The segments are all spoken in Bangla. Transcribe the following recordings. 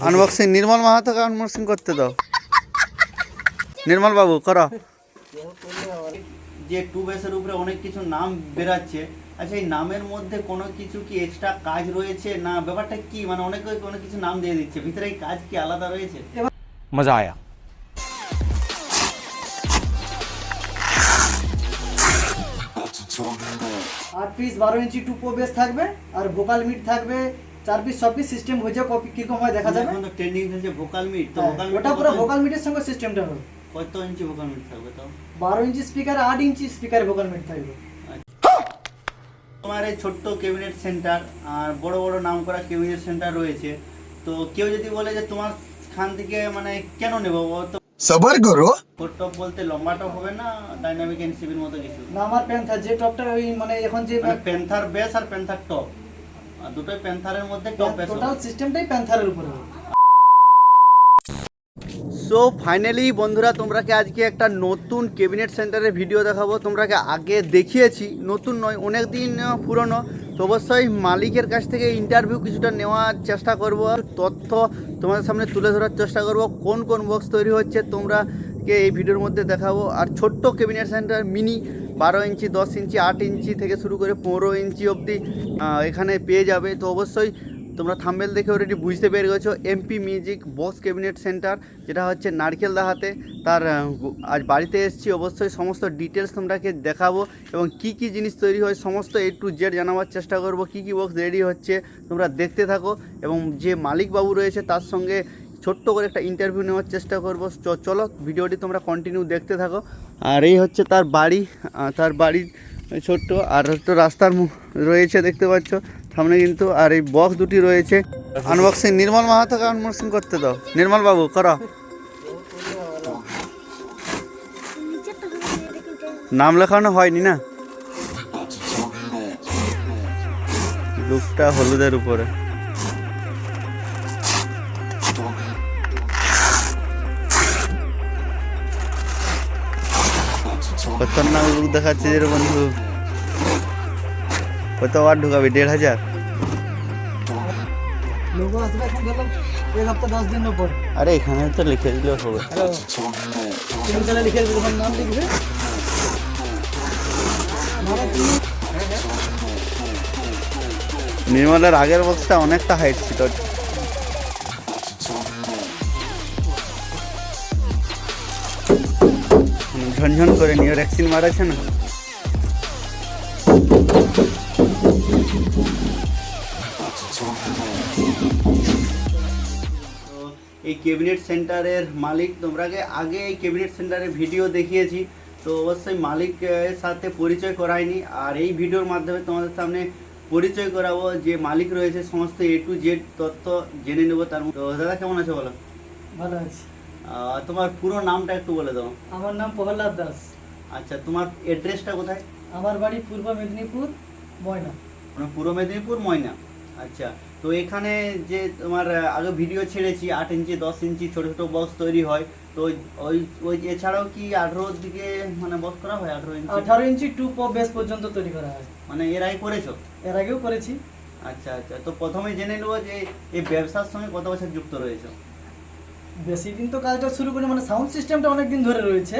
আনবক্সিং নির্মল মাহাত আনবক্সিং করতে দাও। নির্মল বাবু করা। যে টু বেসের উপরে অনেক কিছু নাম বেরাচ্ছে। আচ্ছা এই নামের মধ্যে কোনো কিছু কি এক্সট্রা কাজ রয়েছে না? ব্যাপারটা কি? মানে অনেক অনেক কিছু নাম দিয়ে দিচ্ছে। ভিতরে এই কাজ কি আলাদা রয়েছে? মজা আয়া। আর পিস বারো ইঞ্চি টু পো বেস থাকবে আর ভোকাল মিট থাকবে চার পিস ছ পিস সিস্টেম হয়ে যায় কপি কীরকম হয় দেখা যাবে। এখন তো ট্রেন্ডিং চলছে ভোকাল মিট তো হ্যাঁ, ভোকাল মিট ওটা পুরো ভোকাল মিটের সঙ্গে সিস্টেমটা হবে। কত ইঞ্চি ভোকাল মিট থাকবে তাও? বারো ইঞ্চি স্পিকার আট ইঞ্চি স্পিকার ভোকাল মিট থাকবে। তোমার এই ছোট্ট ক্যাবিনেট সেন্টার আর বড় বড় নাম করা ক্যাবিনেট সেন্টার রয়েছে। তো কেউ যদি বলে যে তোমার খান থেকে মানে কেন নেব তো সবার করো ছোট টপ বলতে লম্বা টপ হবে না ডাইনামিক এনসিবির মতো কিছু? না আমার প্যান্থার যে টপটা ওই মানে এখন যে মানে প্যান্থার বেস আর প্যান্থার টপ দুটোই প্যান্থারের মধ্যে টোটাল সিস্টেমটাই প্যান্থারের উপরে। সো ফাইনালি বন্ধুরা তোমরাকে আজকে একটা নতুন ক্যাবিনেট সেন্টারের ভিডিও দেখাবো। তোমরাকে আগে দেখিয়েছি নতুন নয় অনেক দিন পুরনো। তো অবশ্যই মালিকের কাছ থেকে ইন্টারভিউ কিছুটা নেওয়ার চেষ্টা করব। তথ্য তোমাদের সামনে তুলে ধরার চেষ্টা করব। কোন কোন বক্স তৈরি হচ্ছে তোমরা কে এই ভিডিওর মধ্যে দেখাবো। আর ছোট্ট ক্যাবিনেট সেন্টার মিনি বারো ইঞ্চি, দশ ইঞ্চি, আট ইঞ্চি থেকে শুরু করে পনেরো ইঞ্চি অবধি এখানে পেয়ে যাবে। তো অবশ্যই তোমরা থাম্বেল দেখে অলরেডি বুঝতে পেরে গেছো। MP music box cabinet centre যেটা হচ্ছে নারকেল দাহাতে তার আজ বাড়িতে এসেছি। অবশ্যই সমস্ত ডিটেলস তোমরাকে দেখাবো এবং কি কি জিনিস তৈরি হয়, সমস্ত এ টু জেড জানাবার চেষ্টা করব। কি কি বক্স রেডি হচ্ছে, তোমরা দেখতে থাকো। এবং যে মালিক বাবু রয়েছে, তার সঙ্গে ছোট্ট করে একটা ইন্টারভিউ নেওয়ার চেষ্টা করব। চলো, ভিডিওটি তোমরা কন্টিনিউ দেখতে থাকো। আর এই হচ্ছে তার বাড়ি তার বাড়ি ছোট্ট, আর তো রাস্তার রয়েছে দেখতে পাচ্ছ। সামনে কিন্তু, আর এই বক্স দুটি রয়েছে। আনবক্সিং নির্মল মাহাতোকে আনবক্সিং করতে দাও? নির্মল বাবু, করো। নাম লেখানো হয়নি না? লুকটা হলুদের উপরে। খতরনাক লুক দেখাচ্ছে যে রে বন্ধু। কত বার ঢুকাবি দেড় হাজার। আরে এখানে তো লিখে দিলেও হবে। নির্মলের আগের বক্সটা অনেকটা হাইট ছিল। ঝনঝন করে নিয়ে ভ্যাকসিন মারাছে না। তো এই ক্যাবিনেট সেন্টারের মালিক তোমরাকে আগে এই ক্যাবিনেট সেন্টারের ভিডিও দেখিয়েছি। তো অবশ্যই মালিকের সাথে পরিচয় করাইনি আর এই ভিডিওর মাধ্যমে তোমাদের সামনে পরিচয় করাবো যে মালিক রয়েছে সমস্ত এ টু জেড তথ্য জেনে নেব তার মধ্যে। তো দাদা কেমন আছে বলো? ভালো আছি। তোমার পুরো নামটা একটু বলে দাও। আমার নাম প্রহ্লাদ দাস। আচ্ছা তোমার অ্যাড্রেসটা কোথায়? আমার বাড়ি পূর্ব মেদিনীপুর ময়না। মানে পূর্ব মেদিনীপুর ময়না। আচ্ছা তো এখানে যে তোমার আগে ভিডিও ছেড়েছি আট ইঞ্চি দশ ইঞ্চি ছোট ছোট বক্স তৈরি হয়। তো ওই- ওই ওই এছাড়াও কি আঠেরোর দিকে মানে বক্স করা হয় আঠারো ইঞ্চি? আঠারো ইঞ্চি টু পপ বেস পর্যন্ত তৈরি করা হয়। মানে এর আগে করেছ? এর আগেও করেছি। আচ্ছা আচ্ছা তো প্রথমে জেনে নেব যে এই ব্যবসার সঙ্গে কত বছর যুক্ত রয়েছে? বেশি দিন তো কাজটা শুরু করি মানে সাউন্ড সিস্টেমটা অনেক দিন ধরে রয়েছে।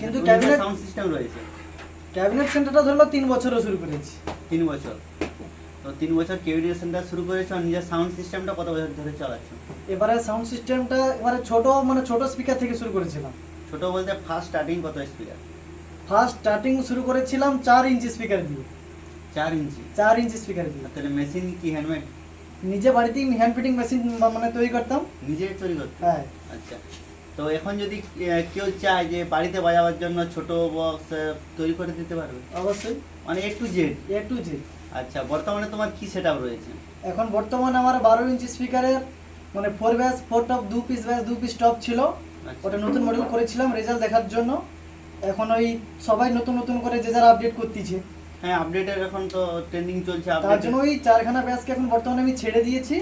কিন্তু ক্যাবিনেট সাউন্ড সিস্টেম রয়েছে। ক্যাবিনেট সেন্টারটা ধরলো তিন বছরও শুরু করেছি। তিন বছর। তো তিন বছর কেভিডি সেন্টার শুরু করেছ আর নিজের সাউন্ড সিস্টেমটা কত বছর ধরে চালাচ্ছ? এবারে সাউন্ড সিস্টেমটা এবারে ছোট মানে ছোট স্পিকার থেকে শুরু করেছিলাম। ছোট বলতে ফার্স্ট স্টার্টিং কত স্পিকার ফার্স্ট স্টার্টিং শুরু করেছিলাম চার ইঞ্চি স্পিকার দিয়ে। চার ইঞ্চি চার ইঞ্চি স্পিকার দিয়ে। তাহলে মেশিন কি হ্যান্ডমেড নিজে বাড়িতেই হ্যান্ড ফিটিং মেশিন মানে তৈরি করতাম। নিজে তৈরি করতে হ্যাঁ। আচ্ছা। তো এখন যদি কেউ চায় যে বাড়িতে বাজাবার জন্য ছোট বক্স তৈরি করে দিতে পারবে? অবশ্যই। মানে A to Z A to G আচ্ছা বর্তমানে তোমার কি সেট রয়েছে? এখন বর্তমানে আমার বারো ইঞ্চি স্পিকারের মানে ফোর ব্যাস ফোর টপ দু পিস ব্যাস দু পিস টপ ছিল। আচ্ছা। ওটা নতুন মডেল করেছিলাম রেজাল্ট দেখার জন্য। এখন ওই সবাই নতুন নতুন করে যে যারা আপডেট করতেছে। হ্যাঁ আপডেটের এখন তো ট্রেন্ডিং চলছে তার জন্য ওই চারখানা ব্যাসকে এখন বর্তমানে আমি ছেড়ে দিয়েছি।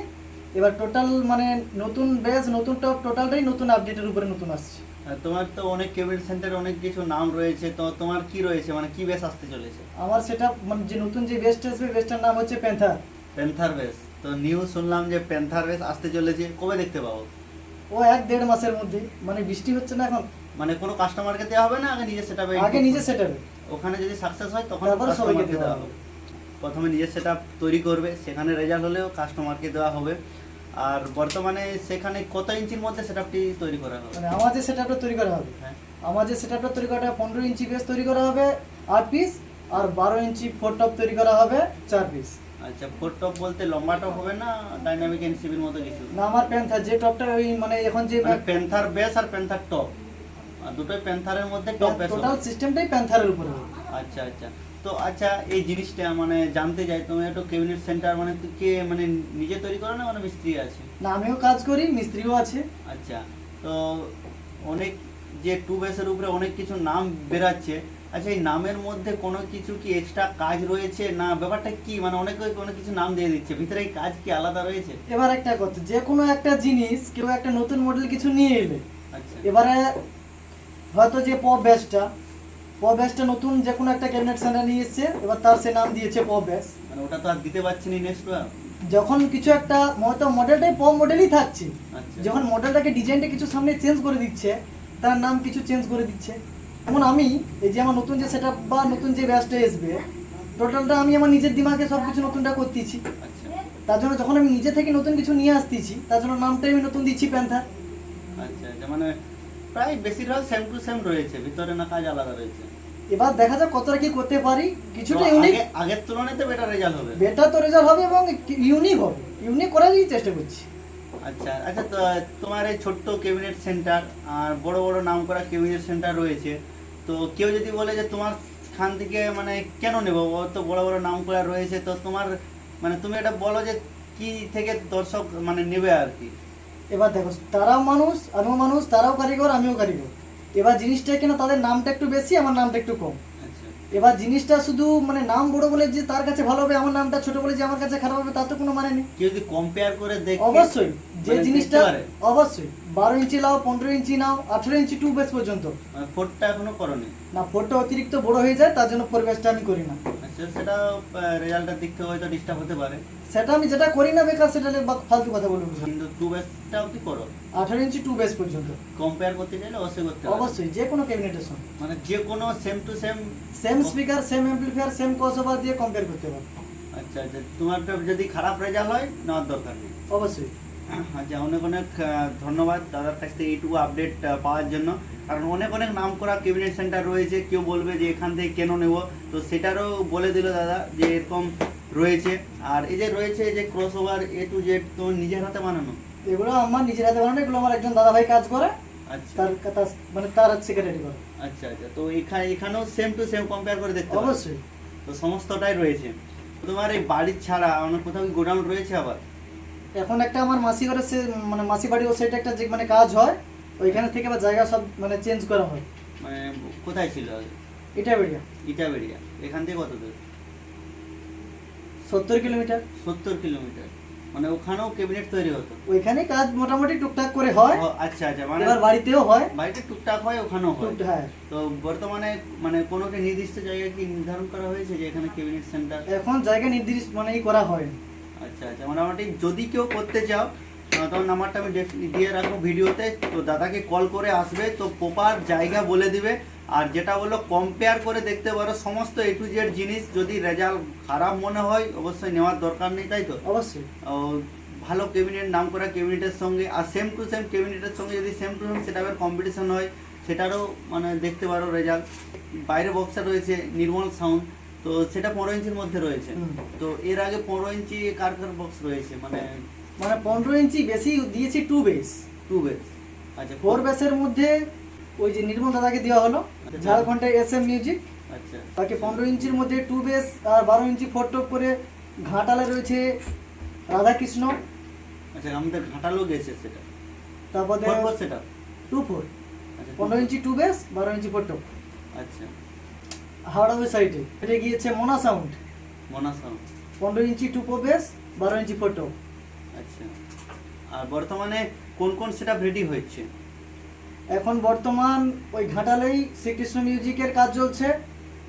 এবার টোটাল মানে নতুন ব্যাস নতুন টপ টোটালটাই নতুন আপডেটের উপরে নতুন আসছে। তোমার তো অনেক কেবিল সেন্টারে অনেক কিছু নাম রয়েছে তো তোমার কি রয়েছে? মানে কি বেস আসতে চলেছে? আমার সেটা মানে যে নতুন যে বেস্ট আসবে বেস্টটার নাম হচ্ছে প্যান্থার প্যান্থার বেস তো নিউজ শুনলাম যে প্যান্থার রেস আসতে চলেছে কবে দেখতে পাবো? ও এক দেড় মাসের মধ্যে মানে বৃষ্টি হচ্ছে না এখন? মানে কোনো কাস্টমারকে দেওয়া হবে না আগে নিজে সেটা আগে নিজে সেট ওখানে যদি সাকসেস হয় তখন সবাইকে কাস্টমারকে দেওয়া হবে। প্রথমে নিজের সেটা তৈরি করবে সেখানে রেজাল্ট হলেও কাস্টমারকে দেওয়া হবে। আর বর্তমানে সেখানে কত ইঞ্চির মধ্যে সেটআপটি তৈরি করা হবে? মানে আমার যে সেট তৈরি করা হবে হ্যাঁ। আমার যে সেট তৈরি করা পনেরো ইঞ্চি বেস তৈরি করা হবে আট পিস আর বারো ইঞ্চি ফোর টপ তৈরি করা হবে চার পিস আচ্ছা ফোর টপ বলতে লম্বা টপ হবে না ডাইনামিক এনসিবির মতো কিছু? না আমার প্যান্থার যে টপটা ওই মানে এখন যে মানে প্যান্থার বেস আর প্যান্থার টপ দুটোই প্যান্থারের মধ্যে টপ টোটাল সিস্টেমটাই প্যান্থারের উপরে হবে। আচ্ছা আচ্ছা। তো আচ্ছা এই জিনিসটা মানে জানতে চাই তুমি একটু ক্যাবিনেট সেন্টার মানে কে মানে নিজে তৈরি করো না মানে মিস্ত্রি আছে? না আমিও কাজ করি মিস্ত্রিও আছে। আচ্ছা তো অনেক যে টু বেসের উপরে অনেক কিছু নাম বেরাচ্ছে। আচ্ছা এই নামের মধ্যে কোনো কিছু কি এক্সট্রা কাজ রয়েছে? না ব্যাপারটা কি? মানে অনেকে কোনো কিছু নাম দিয়ে দিচ্ছে ভিতরে এই কাজ কি আলাদা রয়েছে? এবার একটা কথা যে কোনো একটা জিনিস কেউ একটা নতুন মডেল কিছু নিয়ে এলে আচ্ছা। এবারে হয়তো যে পপ ব্যাসটা পপ নতুন যে কোনো একটা ক্যাবিনেট সেন্টার নিয়ে এসছে এবার তার সে নাম দিয়েছে পপ মানে ওটা তো আর দিতে পারছি না নেক্সট যখন কিছু একটা হয়তো মডেলটাই পপ মডেলই থাকছে। আচ্ছা। যখন মডেলটাকে ডিজাইনটা কিছু সামনে চেঞ্জ করে দিচ্ছে তার নাম কিছু চেঞ্জ করে দিচ্ছে। যেমন আমি এই যে আমার নতুন যে সেট বা নতুন যে ব্যাসটা আসবে টোটালটা আমি আমার নিজের দিমাগে সব কিছু নতুনটা করতেছি। আচ্ছা। তার জন্য যখন আমি নিজে থেকে নতুন কিছু নিয়ে আসতেছি তার জন্য নামটাই আমি নতুন দিচ্ছি প্যান্থার। আচ্ছা আচ্ছা মানে প্রায় বেশিরভাগ সেম টু সেম রয়েছে ভিতরে না কাজ আলাদা রয়েছে। এবার দেখা যাক কতটা কি করতে পারি। কিছুটা ইউনিক আগের তুলনায় বেটার রেজাল্ট হবে। বেটার তো রেজাল্ট হবে এবং ইউনিক হবে। ইউনিক করারই চেষ্টা করছি। আচ্ছা আচ্ছা তোমার এই ছোট্ট ক্যাবিনেট সেন্টার আর বড় বড় নাম করা ক্যাবিনেট সেন্টার রয়েছে। তো কেউ যদি বলে যে তোমার খান থেকে মানে কেন নেব? ও তো বড় বড় নাম করা রয়েছে তো তোমার মানে তুমি এটা বলো যে কি থেকে দর্শক মানে নেবে আর কি। এবার দেখো তারাও মানুষ আমিও মানুষ তারাও কারিগর আমিও কারিগর। এবার জিনিসটা কেন তাদের নামটা একটু বেশি আমার নামটা একটু কম? এবার জিনিসটা শুধু মানে নাম বড় বলে যে তার কাছে ভালো হবে আমার নামটা ছোট বলে যে আমার কাছে খারাপ হবে তার তো কোনো মানে নেই। কেউ যদি কম্পেয়ার করে দেখে অবশ্যই যে মানে জিনিসটা অবশ্যই। বারো ইঞ্চি নাও পনেরো ইঞ্চি নাও আঠেরো ইঞ্চি টু বেস পর্যন্ত। মানে ফোরটা এখনও করনি। না ফোরটা অতিরিক্ত বড় হয়ে যায় তার জন্য ফোর বেসটা আমি করি না। আচ্ছা সেটা রেজাল্টের দিক থেকে হয়তো ডিস্টার্ব হতে পারে। সেটা আমি যেটা করি না বেকার সেটা ফালতু কথা বলব। না। কিন্তু টু বেসটাও কি করো? আঠারো ইঞ্চি টু বেস পর্যন্ত। কম্পেয়ার করতে চাইলে অবশ্যই করতে হবে। অবশ্যই যে কোনো ক্যাবিনেটের সঙ্গে মানে যে কোনো same to same same speaker same amplifier same crossover দিয়ে কম্পেয়ার করতে পারব আচ্ছা আচ্ছা তোমার তো যদি খারাপ রেজাল্ট হয় নেওয়ার দরকার নেই। অবশ্যই। আচ্ছা অনেক অনেক ধন্যবাদ দাদার কাছ থেকে এইটুকু আপডেট পাওয়ার জন্য। কারণ অনেক অনেক নাম করা ক্যাবিনেট সেন্টার রয়েছে কেউ বলবে যে এখান থেকে কেন নেব? তো সেটারও বলে দিল দাদা যে এরকম রয়েছে। আর এই যে রয়েছে যে crossover A to Z তো নিজের হাতে বানানো? এগুলো আমার নিজের হাতে বানানো এগুলো আমার একজন দাদা ভাই কাজ করে। আচ্ছা। তার মানে তার সেক্রেটারি করে। আচ্ছা আচ্ছা। তো এখানে এখানেও সেম টু সেম কম্পেয়ার করে দেখতে অবশ্যই। তো সমস্তটাই রয়েছে। তোমার এই বাড়ির ছাড়া অন্য কোথাও গোডাউন রয়েছে আবার? এখন একটা আমার মাসি ঘরে সে মানে মাসি বাড়ি ও সাইডে একটা যে মানে কাজ হয় ওইখানে থেকে আবার জায়গা সব মানে চেঞ্জ করা হয়। মানে কোথায় ছিল? বেরিয়া ইটাবেড়িয়া। এখান থেকে কত দূর? সত্তর কিলোমিটার। সত্তর কিলোমিটার। মানে ওখানেও ক্যাবিনেট তৈরি হতো? ওইখানে কাজ মোটামুটি টুকটাক করে হয়। আচ্ছা আচ্ছা মানে এবার বাড়িতেও হয়। বাড়িতে টুকটাক হয় ওখানেও হয়। হ্যাঁ। তো বর্তমানে মানে কোনো কি নির্দিষ্ট জায়গা কি নির্ধারণ করা হয়েছে যে এখানে ক্যাবিনেট সেন্টার এখন জায়গা নির্দিষ্ট মানে করা হয় আচ্ছা আচ্ছা। মোটামুটি যদি কেউ করতে চাও তোমার নাম্বারটা আমি দিয়ে রাখব ভিডিওতে। তো দাদাকে কল করে আসবে তো প্রপার জায়গা বলে দিবে। আর যেটা বলল কম্পেয়ার করে দেখতে পারো সমস্ত এ টু জেড জিনিস। যদি রেজাল্ট খারাপ মনে হয় অবশ্যই নেওয়ার দরকার নেই তাই তো? অবশ্যই। ও, ভালো ক্যাবিনেট নাম করা ক্যাবিনেটের সঙ্গে। আর সেম টু সেম ক্যাবিনেটের সঙ্গে যদি সেম টু সেম সেটাপের কম্পিটিশন হয় সেটারও মানে দেখতে পারো রেজাল্ট বাইরে বক্সা রয়েছে নির্মল সাউন্ড তো সেটা পনেরো ইঞ্চির মধ্যে রয়েছে। তো এর আগে পনেরো ইঞ্চি কার কার বক্স রয়েছে মানে মানে পনেরো ইঞ্চি বেশি দিয়েছি টু বেস টু বেস আচ্ছা ফোর বেসের মধ্যে ওই যে নির্মল দাদাকে দেওয়া হলো আচ্ছা। ঝাড়খণ্ডে এস এম মিউজিক আচ্ছা। তাকে পনেরো ইঞ্চির মধ্যে টু বেস আর বারো ইঞ্চি ফোর টপ করে ঘাটালে রয়েছে রাধাকৃষ্ণ। আচ্ছা আমাদের ঘাটালো গেছে সেটা। তারপরে সেটা? টু ফোর আচ্ছা পনেরো ইঞ্চি টু বেস বারো ইঞ্চি ফোর টপ আচ্ছা। হাওড়া ওই সাইডে। এটা গিয়েছে মোনা সাউন্ড। মনা সাউন্ড। পনেরো ইঞ্চি টু ফোর বেস বারো ইঞ্চি ফটো। আচ্ছা। আর বর্তমানে কোন কোন সেটা রেডি হচ্ছে এখন বর্তমান ওই ঘাটালেই শ্রীকৃষ্ণ মিউজিকের কাজ চলছে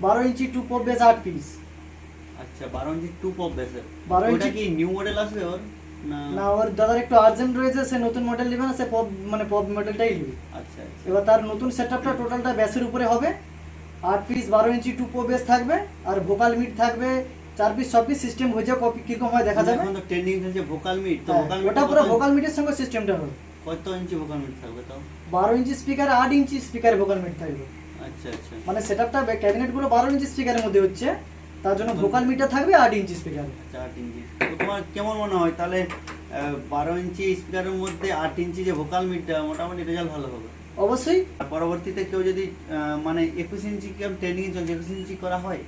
বারো ইঞ্চি টু ফোর বেস আট পিস আচ্ছা বারো ইঞ্চি টু পপ বেসের 12 ওটা ইঞ্চি- কি নিউ মডেল আসবে ওর? না? না ওর দাদার একটু আর্জেন্ট রয়েছে সে নতুন মডেল নেবে না সে পপ মানে পপ মডেলটাই নেবে। আচ্ছা আচ্ছা। এবার তার নতুন সেটআপটা টোটালটা ব্যাসের উপরে হবে। আট পিস বারো ইঞ্চি টু পো বেস থাকবে আর ভোকাল মিট থাকবে চার পিস ছ পিস সিস্টেম হয়ে যাবে কপি কীরকম হয় দেখা যাবে? এখন তো ট্রেন্ডিং চলছে ভোকাল মিট তো হ্যাঁ, ভোকাল মিট ওটা পুরো ভোকাল মিটের সঙ্গে সিস্টেমটা হবে। কত ইঞ্চি ভোকাল মিট থাকবে তাও? বারো ইঞ্চি স্পিকার আট ইঞ্চি স্পিকার ভোকাল মিট থাকবে। আচ্ছা আচ্ছা। মানে সেটআপটা ক্যাবিনেটগুলো বারো ইঞ্চি স্পিকারের মধ্যে হচ্ছে তার জন্য ভোকাল মিটার থাকবে আট ইঞ্চি স্পিকার চার ইঞ্চি। তো তোমার কেমন মনে হয়? তাহলে বারো ইঞ্চি স্পিকারের মধ্যে আট ইঞ্চি যে ভোকাল মিটটা মোটামুটি রেজাল্ট ভালো হবে। অবশ্যই। পরবর্তীতে কেউ যদি মানে একুশ ইঞ্চি কেমন ট্রেনিং চলছে একুশ ইঞ্চি করা হয়?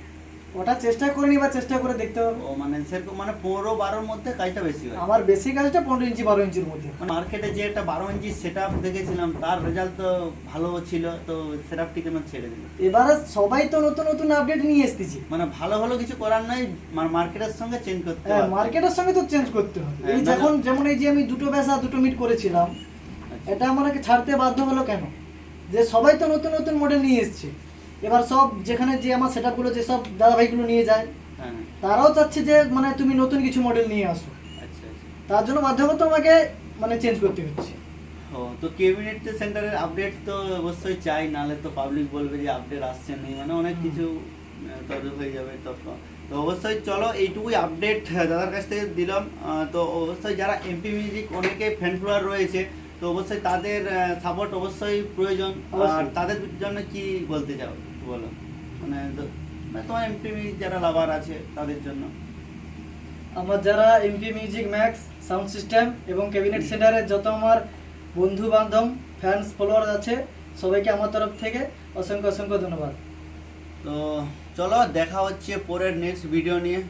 ওটা চেষ্টা করে নি বা চেষ্টা করে দেখতে হবে। ও মানে সেরকম মানে পনেরো বারোর মধ্যে কাজটা বেশি হয়। আমার বেশি কাজটা পনেরো ইঞ্চি বারো ইঞ্চির মধ্যে। মার্কেটে যে একটা বারো ইঞ্চি সেট দেখেছিলাম তার রেজাল্ট তো ভালো ছিল তো সেট আপটি কেন ছেড়ে দিল। এবারে সবাই তো নতুন নতুন আপডেট নিয়ে এসতেছি মানে ভালো ভালো কিছু করার নাই মার্কেটের সঙ্গে চেঞ্জ করতে হ্যাঁ হবে। মার্কেটের সঙ্গে তো চেঞ্জ করতে হবে। এই যখন যেমন এই যে আমি দুটো ব্যাস দুটো মিট করেছিলাম। এটা আমাকে ছাড়তে বাধ্য হলো কেন? যে সবাই তো নতুন নতুন মডেল নিয়ে এসছে। এবার সব যেখানে যে আমার সেট আপগুলো যেসব দাদাভাইগুলো নিয়ে যায় হ্যাঁ তারাও চাচ্ছে যে মানে তুমি নতুন কিছু মডেল নিয়ে আসো। আচ্ছা আচ্ছা। তার জন্য বাধ্যগত আমাকে মানে চেঞ্জ করতে হচ্ছে। ও তো কেবিনেট সেন্টারের আপডেট তো অবশ্যই চাই নাহলে তো পাবলিক বলবে যে আপডেট আসছে নেই মানে অনেক কিছু তদন্ত হয়ে যাবে তখন। তো অবশ্যই চলো এইটুকুই আপডেট দাদার কাছ থেকে দিলাম। তো অবশ্যই যারা এমপি মিউজিক অনেকে ফ্যান ফলোয়ার রয়েছে তো অবশ্যই তাদের সাপোর্ট অবশ্যই প্রয়োজন। আর তাদের জন্য কি বলতে চাও বলো? মানে মানে তোমার এমপি যারা লাভার আছে তাদের জন্য। আমার যারা MP music max sound system এবং ক্যাবিনেট সেন্টারের যত আমার বন্ধু বান্ধব ফ্যান্স ফলোয়ার আছে সবাইকে আমার তরফ থেকে অসংখ্য অসংখ্য ধন্যবাদ। তো চলো দেখা হচ্ছে পরের নেক্সট ভিডিও নিয়ে।